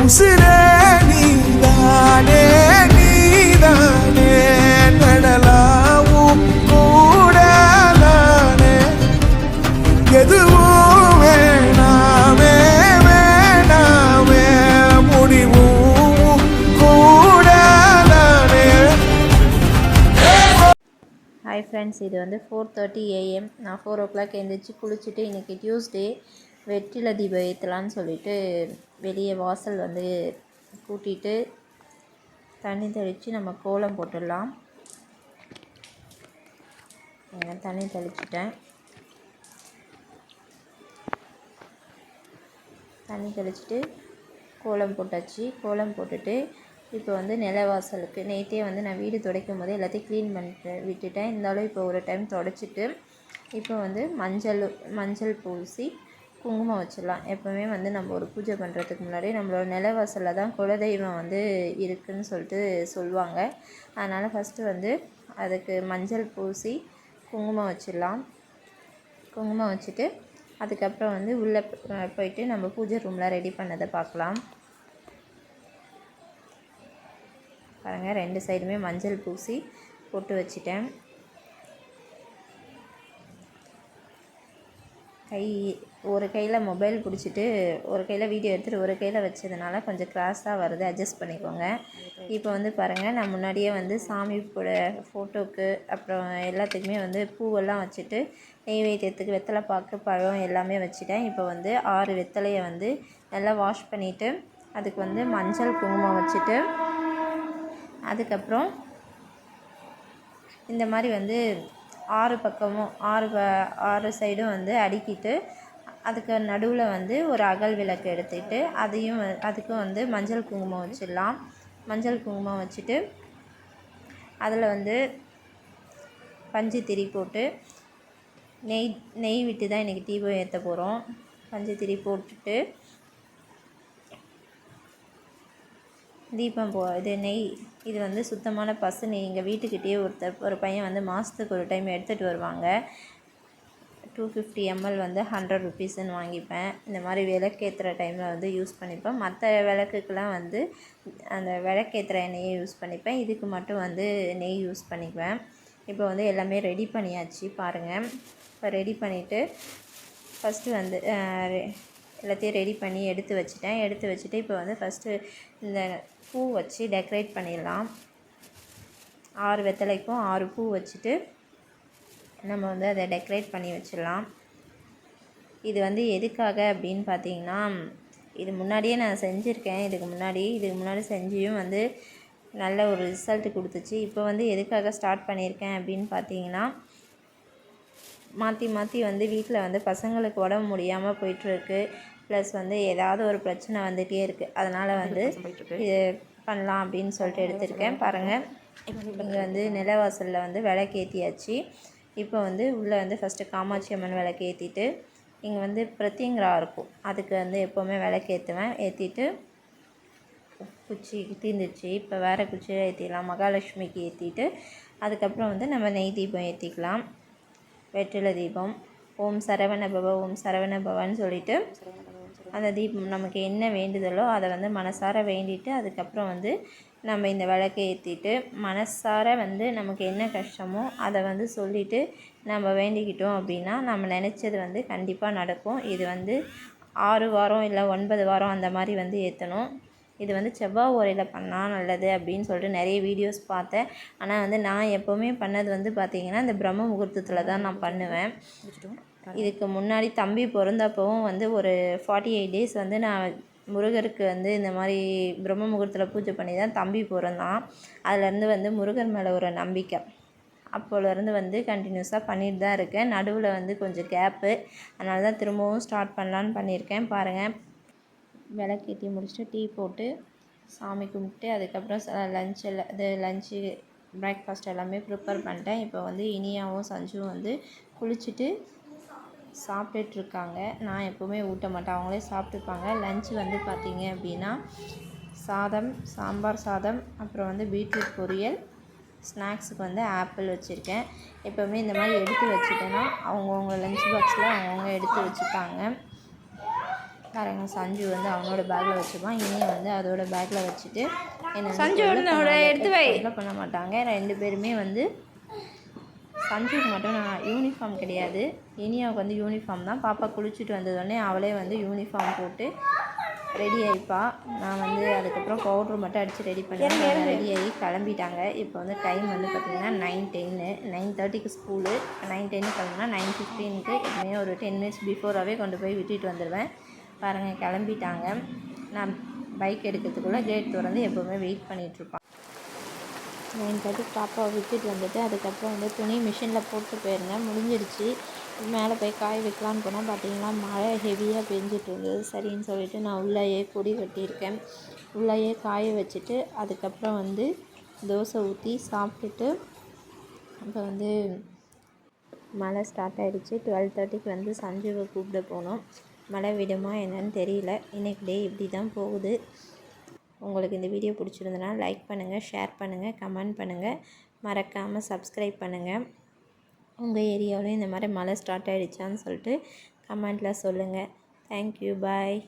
உசிரே நீதானே நீதானே நடலாவும் கூட நானே எதுவும் வேணாமே வேணாமே முடிவும் கூட நானே ஹாய் ஃப்ரெண்ட்ஸ் இது வந்து ஃபோர் தேர்ட்டி ஏஎம் நான் ஃபோர் ஓ கிளாக் எழுந்திரிச்சு குளிச்சுட்டு இன்றைக்கி டியூஸ்டே வெற்றில தீபம் ஏற்றலான்னு சொல்லிட்டு வெளியே வாசல் வந்து கூட்டிட்டு தண்ணி தெளித்து நம்ம கோலம் போட்டுடலாம். தண்ணி தெளிச்சிட்டேன். தண்ணி தெளிச்சிட்டு கோலம் போட்டாச்சு. கோலம் போட்டுட்டு இப்போ வந்து நிலவாசலுக்கு நேற்றே வந்து நான் வீடு துடைக்கும் போது எல்லாத்தையும் க்ளீன் பண்ணிட்டு விட்டுட்டேன். இருந்தாலும் இப்போ ஒரு டைம் துடைச்சிட்டு இப்போ வந்து மஞ்சள் மஞ்சள் பூசி குங்குமம் வச்சிடலாம். எப்போவுமே வந்து நம்ம ஒரு பூஜை பண்ணுறதுக்கு முன்னாடி நம்மளோட நிலவாசலில் தான் குலதெய்வம் வந்து இருக்குதுன்னு சொல்லிட்டு சொல்லுவாங்க. அதனால் ஃபஸ்ட்டு வந்து அதுக்கு மஞ்சள் பூசி குங்குமம் வச்சிடலாம். குங்குமம் வச்சுட்டு அதுக்கப்புறம் வந்து உள்ளே போயிட்டு நம்ம பூஜை ரூமில் ரெடி பண்ணதை பார்க்கலாம். பாருங்கள் ரெண்டு சைடுமே மஞ்சள் பூசி போட்டு வச்சிட்டேன். கை ஒரு கையில் மொபைல் பிடிச்சிட்டு ஒரு கையில் வீடியோ எடுத்துகிட்டு ஒரு கையில் வச்சதுனால கொஞ்சம் க்ராஸாக வருது. அட்ஜஸ்ட் பண்ணிக்கோங்க. இப்போ வந்து பாருங்கள் நான் முன்னாடியே வந்து சாமி கூட ஃபோட்டோக்கு அப்புறம் எல்லாத்துக்குமே வந்து பூவெல்லாம் வச்சுட்டு நெய்வேத்தியத்துக்கு வெத்தலை பாக்கு பழம் எல்லாமே வச்சுட்டேன். இப்போ வந்து ஆறு வெத்தலையை வந்து நல்லா வாஷ் பண்ணிவிட்டு அதுக்கு வந்து மஞ்சள் குங்குமம் வச்சுட்டு அதுக்கப்புறம் இந்த மாதிரி வந்து ஆறு பக்கமும் ஆறு ப ஆறு சைடும் வந்து அடுக்கிட்டு அதுக்கு நடுவில் வந்து ஒரு அகல் விளக்கு எடுத்துகிட்டு அதையும் அதுக்கும் வந்து மஞ்சள் குங்குமம் வச்சிடலாம். மஞ்சள் குங்குமம் வச்சுட்டு அதில் வந்து பஞ்சு திரி போட்டு நெய் நெய் விட்டு தான் இன்றைக்கி தீபம் ஏற்ற போகிறோம் பஞ்சு திரி போட்டுட்டு தீபம் போ இது நெய் இது வந்து சுத்தமான பசு நெய். எங்கள் வீட்டுக்கிட்டேயே ஒருத்தர் ஒரு பையன் வந்து மாதத்துக்கு ஒரு டைம் எடுத்துகிட்டு வருவாங்க. டூ ஃபிஃப்டி எம்எல் வந்து ஹண்ட்ரட் ருபீஸ்ன்னு வாங்கிப்பேன். இந்த மாதிரி விளக்கேற்றுற டைமில் வந்து யூஸ் பண்ணிப்பேன். மற்ற விளக்குக்கெலாம் வந்து அந்த விளக்கேற்றுற எண்ணெயை யூஸ் பண்ணிப்பேன். இதுக்கு மட்டும் வந்து நெய் யூஸ் பண்ணிக்குவேன். இப்போ வந்து எல்லாமே ரெடி பண்ணியாச்சு பாருங்கள் இப்போ ரெடி பண்ணிவிட்டு ஃபஸ்ட்டு வந்து ரெ- எல்லாத்தையும் ரெடி பண்ணி எடுத்து வச்சுட்டேன். எடுத்து வச்சுட்டு இப்போ வந்து ஃபஸ்ட்டு இந்த பூ வச்சு டெக்கரேட் பண்ணிடலாம். ஆறு வெத்தலைக்கும் ஆறு பூ வச்சுட்டு நம்ம வந்து அதை டெக்கரேட் பண்ணி வச்சிடலாம். இது வந்து எதுக்காக அப்படின்னு பார்த்தீங்கன்னா இது முன்னாடியே நான் செஞ்சுருக்கேன். இதுக்கு முன்னாடி இதுக்கு முன்னாடி செஞ்சியும் வந்து நல்ல ஒரு ரிசல்ட் கொடுத்துச்சு. இப்போ வந்து எதுக்காக ஸ்டார்ட் பண்ணியிருக்கேன் அப்படின்னு பார்த்தீங்கன்னா மாற்றி மாற்றி வந்து வீட்டில் வந்து பசங்களுக்கு உடம்பு முடியாமல் போயிட்டுருக்கு. ப்ளஸ் வந்து ஏதாவது ஒரு பிரச்சனை வந்துகிட்டே இருக்குது அதனால் வந்து இது பண்ணலாம் அப்படின்னு சொல்லிட்டு எடுத்திருக்கேன். பாருங்கள் இங்கே வந்து நிலவாசலில் வந்து விளக்கேற்றியாச்சு இப்போ வந்து உள்ளே வந்து ஃபஸ்ட்டு காமாட்சி அம்மன் விளக்கு ஏற்றிட்டு இங்கே வந்து பிரத்திங்கரா இருக்கும். அதுக்கு வந்து எப்போவுமே விளக்கு ஏற்றுவேன் ஏற்றிட்டு குச்சி தீர்ந்துச்சு இப்போ வேறு குச்சியை ஏற்றிடலாம் மகாலட்சுமிக்கு ஏற்றிட்டு அதுக்கப்புறம் வந்து நம்ம நெய் தீபம் ஏற்றிக்கலாம் வெற்றிலை தீபம். ஓம் சரவண பவ ஓம் சரவண பவன்னு சொல்லிட்டு அந்த தீபம் நமக்கு என்ன வேண்டுதலோ அதை வந்து மனசார வேண்டிட்டு அதுக்கப்புறம் வந்து நம்ம இந்த விளக்கை ஏற்றிட்டு மனசார வந்து நமக்கு என்ன கஷ்டமோ அதை வந்து சொல்லிவிட்டு நம்ம வேண்டிக்கிட்டோம் அப்படின்னா நம்ம நினச்சது வந்து கண்டிப்பாக நடக்கும். இது வந்து ஆறு வாரம் இல்லை ஒன்பது வாரம் அந்த மாதிரி வந்து ஏற்றணும் இது வந்து செவ்வாய் உரையில் பண்ணால் நல்லது அப்படின்னு சொல்லிட்டு நிறைய வீடியோஸ் பார்த்தேன். ஆனால் வந்து நான் எப்போவுமே பண்ணது வந்து பார்த்திங்கன்னா இந்த பிரம்ம முகூர்த்தத்தில் தான் நான் பண்ணுவேன். இதுக்கு முன்னாடி தம்பி பிறந்தப்பவும் வந்து ஒரு ஃபார்ட்டி எயிட் டேஸ் வந்து நான் முருகருக்கு வந்து இந்த மாதிரி பிரம்ம முகூர்த்தத்தில் பூஜை பண்ணி தான் தம்பி பிறந்தான். அதுலேருந்து வந்து முருகர் மேலே ஒரு நம்பிக்கை. அப்போலேருந்து வந்து கண்டினியூஸாக பண்ணிட்டு தான் இருக்கேன். நடுவில் வந்து கொஞ்சம் கேப்பு அதனால தான் திரும்பவும் ஸ்டார்ட் பண்ணலான்னு பண்ணியிருக்கேன். பாருங்கள் விளக்கேற்றி முடிச்சுட்டு டீ போட்டு சாமி கும்பிட்டு அதுக்கப்புறம் லஞ்ச் எல்லாம் இது லஞ்சு பிரேக்ஃபாஸ்ட் எல்லாமே ப்ரிப்பேர் பண்ணிட்டேன். இப்போ வந்து இனியாவும் சஞ்சும் வந்து குளிச்சுட்டு சாப்பிட்டுட்ருக்காங்க. நான் எப்போவுமே ஊட்ட மாட்டேன். அவங்களே சாப்பிட்டுப்பாங்க. லஞ்ச் வந்து பார்த்திங்க அப்படின்னா சாதம் சாம்பார் சாதம் அப்புறம் வந்து பீட்ரூட் பொரியல் ஸ்நாக்ஸுக்கு வந்து ஆப்பிள் வச்சுருக்கேன். எப்போவுமே இந்த மாதிரி எடுத்து வச்சுட்டேன்னா அவங்கவுங்க லஞ்ச் பாக்ஸில் அவங்கவுங்க எடுத்து வச்சுப்பாங்க. பாருங்க சஞ்சு வந்து அவனோட பேக்கில் வச்சுப்பான் இனியை வந்து அதோட பேக்கில் வச்சுட்டு என்ன சஞ்சு, எடுத்து வை. பண்ண மாட்டாங்க. ரெண்டு பேருமே வந்து சஞ்சுக்கு மட்டும் நான் யூனிஃபார்ம் கிடையாது. இனியாவுக்கு வந்து யூனிஃபார்ம் தான். பாப்பா குளிச்சுட்டு வந்ததோடனே அவளே வந்து யூனிஃபார்ம் போட்டு ரெடி ஆகிப்பா நான் வந்து அதுக்கப்புறம் பவுட்ரு மட்டும் அடித்து ரெடி பண்ணி ரெடி ஆகி கிளம்பிட்டாங்க. இப்போ வந்து டைம் வந்து பார்த்திங்கன்னா நைன் டென்னு நைன் தேர்ட்டிக்கு ஸ்கூலு நைன் டென்னு கிளம்புனா நைன் ஃபிஃப்டீனுக்கு எப்பவுமே ஒரு டென் மினிட்ஸ் பிஃபோராகவே கொண்டு போய் விட்டுட்டு வந்துடுவேன் பாருங்கள் கிளம்பிட்டாங்க. நான் பைக் எடுக்கிறதுக்குள்ளே கேட் திறந்து எப்போவுமே வெயிட் பண்ணிகிட்ருப்பான் நைன் தேர்ட்டிக்கு பாப்பாவை விட்டுட்டு வந்துட்டு அதுக்கப்புறம் வந்து துணி மிஷினில் போட்டு போயிருந்தேன். முடிஞ்சிடுச்சு மேலே போய் காய வைக்கலான்னு போனால் பார்த்தீங்கன்னா மழை ஹெவியாக பெஞ்சிட்டு இருந்தது. சரின்னு சொல்லிட்டு நான் உள்ளேயே கொடி கட்டியிருக்கேன். உள்ளேயே காய வச்சுட்டு அதுக்கப்புறம் வந்து தோசை ஊற்றி சாப்பிட்டுட்டு அப்போ வந்து மழை ஸ்டார்ட் ஆகிடுச்சு டுவெல் தேர்ட்டிக்கு வந்து சஞ்சுவை கூப்பிட போனோம். மழை விடுமா என்னன்னு தெரியல. இன்றைக்கி டே இப்படி தான் போகுது. உங்களுக்கு இந்த வீடியோ பிடிச்சிருந்தனா லைக் பண்ணுங்கள் ஷேர் பண்ணுங்கள் கமெண்ட் பண்ணுங்கள் மறக்காமல் சப்ஸ்கிரைப் பண்ணுங்கள் உங்கள் ஏரியாவிலையும் இந்த மாதிரி மழை ஸ்டார்ட் ஆகிடுச்சான்னு சொல்லிட்டு கமெண்ட்டில் சொல்லுங்கள் தேங்க்யூ பாய்